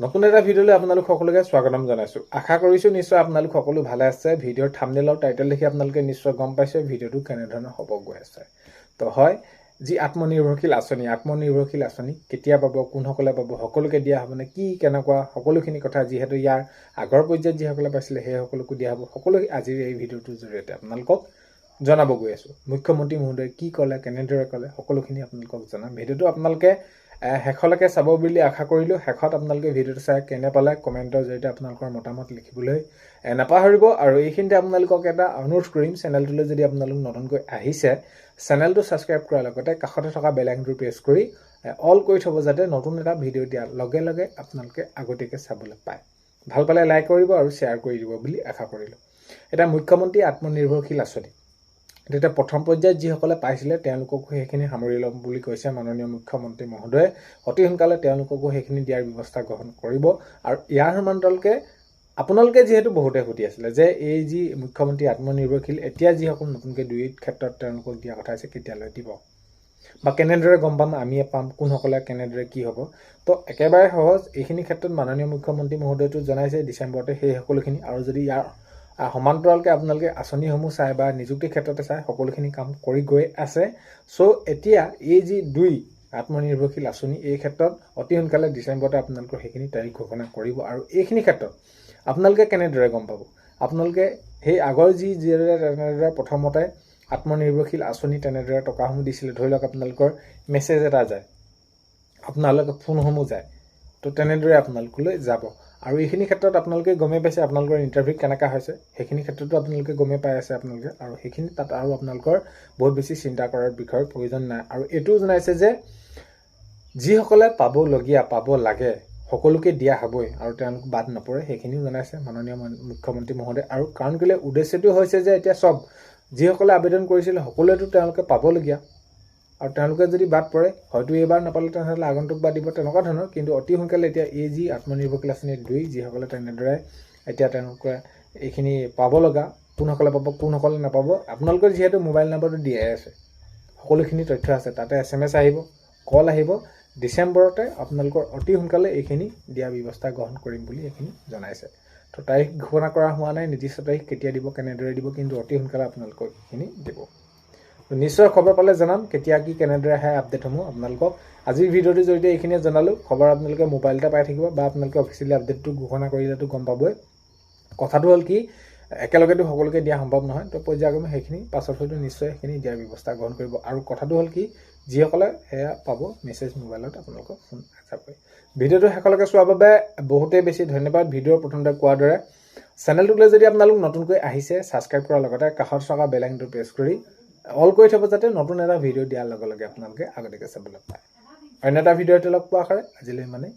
নতুন এটা ভিডিঅ'লৈ আপোনালোক সকলোকে স্বাগতম জনাইছোঁ। আশা কৰিছোঁ নিশ্চয় আপোনালোক সকলো ভালে আছে। ভিডিঅ'ৰ থামনেল আৰু টাইটেল দেখি আপোনালোকে নিশ্চয় গম পাইছে ভিডিঅ'টো কেনেধৰণৰ হ'ব গৈ আছে। তো হয় যি আত্মনিৰ্ভৰশীল আঁচনি আত্মনিৰ্ভৰশীল আঁচনি কেতিয়া পাব কোনসকলে পাব সকলোকে দিয়া হ'বনে কি কেনেকুৱা সকলোখিনি কথা যিহেতু ইয়াৰ আগৰ পৰ্যায়ত যিসকলে পাইছিলে সেই সকলোকো দিয়া হ'ব। সকলো আজিৰ এই ভিডিঅ'টোৰ জৰিয়তে আপোনালোকক জনাব গৈ আছোঁ। মুখ্যমন্ত্ৰী মহোদয়ে কি ক'লে কেনেদৰে ক'লে সকলোখিনি আপোনালোকক জনাম। ভিডিঅ'টো আপোনালোকে শেষলৈকে চাব বুলি আশা কৰিলোঁ। শেষত আপোনালোকে ভিডিঅ'টো চাই কেনে পালে কমেণ্টৰ জৰিয়তে আপোনালোকৰ মতামত লিখিবলৈ নাপাহৰিব। আৰু এইখিনিতে আপোনালোকক এটা অনুৰোধ কৰিম চেনেলটোলৈ যদি আপোনালোক নতুনকৈ আহিছে চেনেলটো ছাবস্ক্ৰাইব কৰাৰ লগতে কাষতে থকা বেল আইকনটো প্ৰেছ কৰি অল কৰি থ'ব যাতে নতুন এটা ভিডিঅ' দিয়াৰ লগে লগে আপোনালোকে আগতীয়াকৈ চাবলৈ পায়। ভাল পালে লাইক কৰিব আৰু শ্বেয়াৰ কৰি দিব বুলি আশা কৰিলোঁ। এটা মুখ্যমন্ত্ৰী আত্মনিৰ্ভৰশীল আঁচনি। তেতিয়া প্ৰথম পৰ্যায়ত যিসকলে পাইছিলে তেওঁলোককো সেইখিনি সামৰি ল'ম বুলি কৈছে মাননীয় মুখ্যমন্ত্ৰী মহোদয়ে। অতি সোনকালে তেওঁলোককো সেইখিনি দিয়াৰ ব্যৱস্থা গ্ৰহণ কৰিব। আৰু ইয়াৰ সমান্তৰালকে আপোনালোকে যিহেতু বহুতে সুধি আছিলে যে এই যি মুখ্যমন্ত্ৰী আত্মনিৰ্ভৰশীল এতিয়া যিসকল নতুনকৈ দুই ক্ষেত্ৰত তেওঁলোকক দিয়া কথা আছে কেতিয়ালৈ দিব? বা কেনেদৰে গম পাম আমিয়ে পাম কোনসকলে কেনেদৰে কি হ'ব? তো একেবাৰে সহজ। এইখিনি ক্ষেত্ৰত মাননীয় মুখ্যমন্ত্ৰী মহোদয়টো জনাইছে ডিচেম্বৰতে সেই সকলোখিনি আৰু যদি ইয়াৰ সমান্তৰালকৈ আপোনালোকে আঁচনিসমূহ চাই বা নিযুক্তিৰ ক্ষেত্ৰতে চাই সকলোখিনি কাম কৰি গৈ আছে। চ' এতিয়া এই যি দুই আত্মনিৰ্ভৰশীল আঁচনি এই ক্ষেত্ৰত অতি সোনকালে ডিচেম্বৰতে আপোনালোকৰ সেইখিনি তাৰিখ ঘোষণা কৰিব। আৰু এইখিনি ক্ষেত্ৰত আপোনালোকে কেনেদৰে গম পাব? আপোনালোকে সেই আগৰ যি যিদৰে তেনেদৰে প্ৰথমতে আত্মনিৰ্ভৰশীল আঁচনি তেনেদৰে টকাসমূহ দিছিলে ধৰি লওক আপোনালোকৰ মেছেজ এটা যায় আপোনালোকে ফোনসমূহ যায় তো তেনেদৰে আপোনালোকলৈ যাব। আৰু এইখিনি ক্ষেত্ৰত আপোনালোকে গমেই পাইছে আপোনালোকৰ ইণ্টাৰভিউ কেনেকুৱা হৈছে। সেইখিনি ক্ষেত্ৰতো আপোনালোকে গমেই পাই আছে আপোনালোকে। আৰু সেইখিনি তাত আৰু আপোনালোকৰ বহুত বেছি চিন্তা কৰাৰ বিষয়ৰ প্ৰয়োজন নাই। আৰু এইটোও জনাইছে যে যিসকলে পাবলগীয়া পাব লাগে সকলোকে দিয়া হ'বই আৰু তেওঁলোক বাদ নপৰে সেইখিনিও জনাইছে মাননীয় মন- মুখ্যমন্ত্ৰী মহোদয়। আৰু কাৰণ কেলৈ উদ্দেশ্যটো হৈছে যে এতিয়া চব যিসকলে আবেদন কৰিছিলে সকলোৱেতো তেওঁলোকে পাবলগীয়া। আৰু তেওঁলোকে যদি বাদ পৰে হয়তো এইবাৰ নাপালে তেনেহ'লে আগন্তুক বাদ দিব তেনেকুৱা ধৰণৰ। কিন্তু অতি সোনকালে এতিয়া এই যি আত্মনিৰ্ভৰশীল আঁচনি দুই যিসকলে তেনেদৰে এতিয়া তেওঁলোকে এইখিনি পাব লগা কোনসকলে পাব কোনসকলে নাপাব আপোনালোকৰ যিহেতু মোবাইল নম্বৰটো দিয়াই আছে সকলোখিনি তথ্য আছে তাতে এছ এম এছ আহিব কল আহিব। ডিচেম্বৰতে আপোনালোকৰ অতি সোনকালে এইখিনি দিয়াৰ ব্যৱস্থা গ্ৰহণ কৰিম বুলি এইখিনি জনাইছে। তো তাৰিখ ঘোষণা কৰা হোৱা নাই নিৰ্দিষ্ট তাৰিখ কেতিয়া দিব কেনেদৰে দিব কিন্তু অতি সোনকালে আপোনালোকক এইখিনি দিব। নিশ্চয় খবৰ পালে জনাম কেতিয়া কি কেনেদৰে আহে আপডেটসমূহ আপোনালোকক। আজিৰ ভিডিঅ'টোৰ জৰিয়তে এইখিনিয়ে জনালোঁ খবৰ আপোনালোকে মোবাইলতে পাই থাকিব বা আপোনালোকে অফিচিয়েলি আপডেটটো ঘোষণা কৰিলেতো গম পাবই। কথাটো হ'ল কি একেলগেতো সকলোকে দিয়া সম্ভৱ নহয় তো পৰ্যায়ক্ৰমে সেইখিনি পাছত হয়তো নিশ্চয় সেইখিনি দিয়াৰ ব্যৱস্থা গ্ৰহণ কৰিব। আৰু কথাটো হ'ল কি যিসকলে সেয়া পাব মেছেজ মোবাইলত আপোনালোকক ফোন যাবই ভিডিঅ'টো শেষলৈকে চোৱাৰ বাবে বহুতেই বেছি ধন্যবাদ ভিডিঅ'ৰ প্ৰথমতে কোৱাৰ দৰে। চেনেলটোলৈ যদি আপোনালোক নতুনকৈ আহিছে ছাবস্ক্ৰাইব কৰাৰ লগতে কাষত থকা বেলাইনটো প্ৰেছ কৰি অল কৰি থ'ব যাতে নতুন এটা ভিডিঅ' দিয়াৰ লগে লগে আপোনালোকে আগতীয়াকৈ চাবলৈ পায়। অন্য এটা ভিডিঅ'তে লগ পোৱা আশাৰে আজিলৈ মানে